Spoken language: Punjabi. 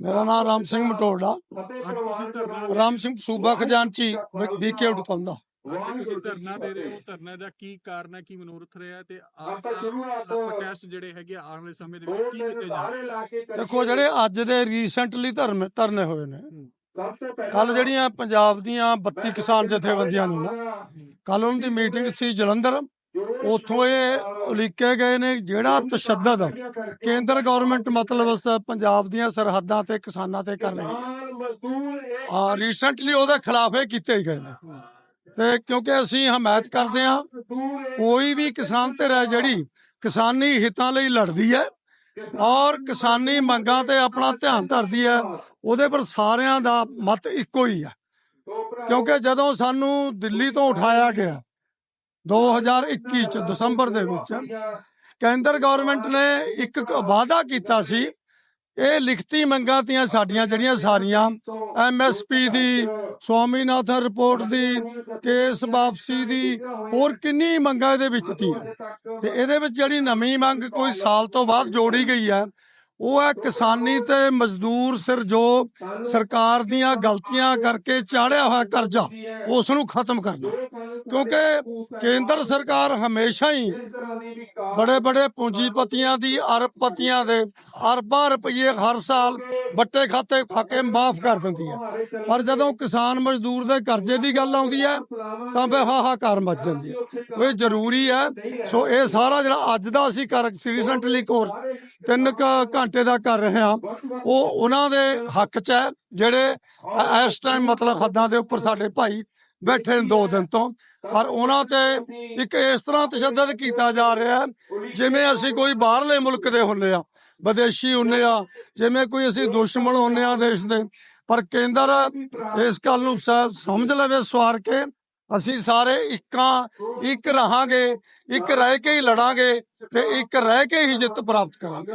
ਮੇਰਾ ਨਾਮ ਰਾਮ ਸਿੰਘ ਮਟੋੜਾ ਰਾਮ ਸਿੰਘ ਸੂਬਾ ਖਜ਼ਾਨਚੀ ਬੀਕੇ ਉਟਕੰਦਾ ਅੱਜ ਤੁਸੀਂ ਧਰਨਾ ਦੇ ਰਹੇ ਹੋ। ਧਰਨੇ ਦਾ ਕੀ ਕਾਰਨ ਹੈ ਕੀ ਮਨੋਰਥ ਰਿਹਾ ਤੇ ਆਪ ਆਪਾਂ ਸ਼ੁਰੂਆਤ ਤੋਂ ਪ੍ਰੋਟੈਸਟ ਜਿਹੜੇ ਹੈਗੇ ਆ, ਆਉਣ ਵਾਲੇ ਸਮੇਂ ਦੇ ਵਿੱਚ ਕੀ ਕੀਤੇ ਜਾ ਰਹੇ ਲਾ ਕੇ ਦੇਖੋ ਜਿਹੜੇ ਅੱਜ ਦੇ ਰੀਸੈਂਟਲੀ ਧਰਨੇ ਧਰਨੇ ਹੋਏ ਨੇ। ਕੱਲ ਜਿਹੜੀਆਂ ਪੰਜਾਬ ਦੀਆਂ 32 ਕਿਸਾਨ ਜਥੇਬੰਦੀਆਂ ਨੇ ਨਾ ਕੱਲ ਉਹਨਾਂ ਦੀ ਮੀਟਿੰਗ ਸੀ ਜਲੰਧਰ। ਉੱਥੋਂ ਇਹ ਉਲੀਕੇ ਗਏ ਨੇ ਜਿਹੜਾ ਤਸ਼ੱਦਦ ਕੇਂਦਰ ਗਵਰਨਮੈਂਟ ਮਤਲਬ ਪੰਜਾਬ ਦੀਆਂ ਸਰਹੱਦਾਂ ਤੇ ਕਿਸਾਨਾਂ ਤੇ ਕਰ ਰਹੀ ਹੈ ਆ ਰੀਸੈਂਟਲੀ ਉਹਦੇ ਖਿਲਾਫ ਇਹ ਕੀਤੇ ਹੀ ਗਏ ਨੇ। ਤੇ ਕਿਉਂਕਿ ਅਸੀਂ ਹਮਾਇਤ ਕਰਦੇ ਇਹ ਕੋਈ ਵੀ ਕਿਸਾਨ ਧਿਰ ਹੈ ਜਿਹੜੀ ਕਿਸਾਨੀ ਹਿੱਤਾਂ ਲਈ ਲੜਦੀ ਹੈ ਔਰ ਕਿਸਾਨੀ ਮੰਗਾਂ ਤੇ ਆਪਣਾ ਧਿਆਨ ਧਰਦੀ ਹੈ ਉਹਦੇ ਪਰ ਸਾਰਿਆਂ ਦਾ ਮਤ ਇੱਕੋ ਹੀ ਹੈ। ਕਿਉਂਕਿ ਜਦੋਂ ਸਾਨੂੰ ਦਿੱਲੀ ਤੋਂ ਉਠਾਇਆ ਗਿਆ 2021 ਚ ਦਸੰਬਰ ਦੇ ਵਿੱਚ ਕੇਂਦਰ ਗਵਰਨਮੈਂਟ ਨੇ ਇੱਕ ਵਾਅਦਾ ਕੀਤਾ ਸੀ, ਇਹ ਲਿਖਤੀ ਮੰਗਾਂ ਤੀਆਂ ਸਾਡੀਆਂ ਜਿਹੜੀਆਂ ਸਾਰੀਆਂ ਐਮਐਸਪੀ ਦੀ, ਸਵਾਮੀਨਾਥਨ ਰਿਪੋਰਟ ਦੀ, ਕੇਸ ਵਾਪਸੀ ਦੀ, ਹੋਰ ਕਿੰਨੀ ਮੰਗਾਂ ਇਹਦੇ ਵਿੱਚ ਤੀਆਂ। ਤੇ ਇਹਦੇ ਵਿੱਚ ਜਿਹੜੀ ਨਵੀਂ ਮੰਗ ਕੋਈ ਸਾਲ ਤੋਂ ਬਾਅਦ ਜੋੜੀ ਗਈ ਹੈ ਉਹ ਹੈ ਕਿਸਾਨੀ ਤੇ ਮਜ਼ਦੂਰ ਸਿਰ ਜੋ ਸਰਕਾਰ ਦੀਆਂ ਗਲਤੀਆਂ ਕਰਕੇ ਚਾੜਿਆ ਹੋਇਆ ਕਰਜ਼ਾ ਉਸ ਨੂੰ ਖਤਮ ਕਰਨਾ। ਕਿਉਂਕਿ ਕੇਂਦਰ ਸਰਕਾਰ ਹਮੇਸ਼ਾ ਹੀ ਬੜੇ ਬੜੇ ਪੂੰਜੀਪਤੀਆਂ ਦੀ, ਅਰਬਪਤੀਆਂ ਦੇ ਅਰਬਾਂ ਰੁਪਏ ਹਰ ਸਾਲ ਬੱਟੇ ਖਾਤੇ ਖਾ ਕੇ ਮਾਫ ਕਰ ਦਿੰਦੀ ਹੈ ਪਰ ਜਦੋਂ ਕਿਸਾਨ ਮਜ਼ਦੂਰ ਦੇ ਕਰਜ਼ੇ ਦੀ ਗੱਲ ਆਉਂਦੀ ਹੈ, ਤਾਂ ਬੇ ਹਾਹਾਕਾਰ ਮਚ ਜਾਂਦੀ ਹੈ। ਉਹ ਇਹ ਜ਼ਰੂਰੀ ਹੈ। ਸੋ ਇਹ ਸਾਰਾ ਜਿਹੜਾ ਅੱਜ ਦਾ ਅਸੀਂ ਕਰ ਰੀਸੈਂਟਲੀ ਕੋਰਸ ਤਿੰਨ ਕੁ ਘੰਟੇ ਦਾ ਕਰ ਰਹੇ ਹਾਂ। ਉਹ ਉਹਨਾਂ ਦੇ ਹੱਕ 'ਚ ਹੈ, ਜਿਹੜੇ ਇਸ ਟਾਈਮ ਮਤਲਬ ਹੱਦਾਂ ਦੇ ਉੱਪਰ ਸਾਡੇ ਭਾਈ ਬੈਠੇ ਨੇ ਦੋ ਦਿਨ ਤੋਂ। ਪਰ ਉਹਨਾਂ ਤੇ ਇੱਕ ਇਸ ਤਰ੍ਹਾਂ ਤਸ਼ੱਦਦ ਕੀਤਾ ਜਾ ਰਿਹਾ ਜਿਵੇਂ ਅਸੀਂ ਕੋਈ ਬਾਹਰਲੇ ਮੁਲਕ ਦੇ ਹੁੰਨੇ ਆ ਵਿਦੇਸ਼ੀ ਹੁੰਨੇ ਆ ਜਿਵੇਂ ਕੋਈ ਅਸੀਂ ਦੁਸ਼ਮਣ ਹੁੰਨੇ ਆ ਦੇਸ਼ ਦੇ। ਪਰ ਕੇਂਦਰ ਇਸ ਗੱਲ ਨੂੰ ਸ- ਸਮਝ ਲਵੇ ਸਵਾਰ ਕੇ ਅਸੀਂ ਸਾਰੇ ਇੱਕਾਂ, ਇੱਕ ਰਹਾਂਗੇ, ਇੱਕ ਰਹਿ ਕੇ ਹੀ ਲੜਾਂਗੇ ਤੇ ਇੱਕ ਰਹਿ ਕੇ ਹੀ ਜਿੱਤ ਪ੍ਰਾਪਤ ਕਰਾਂਗੇ।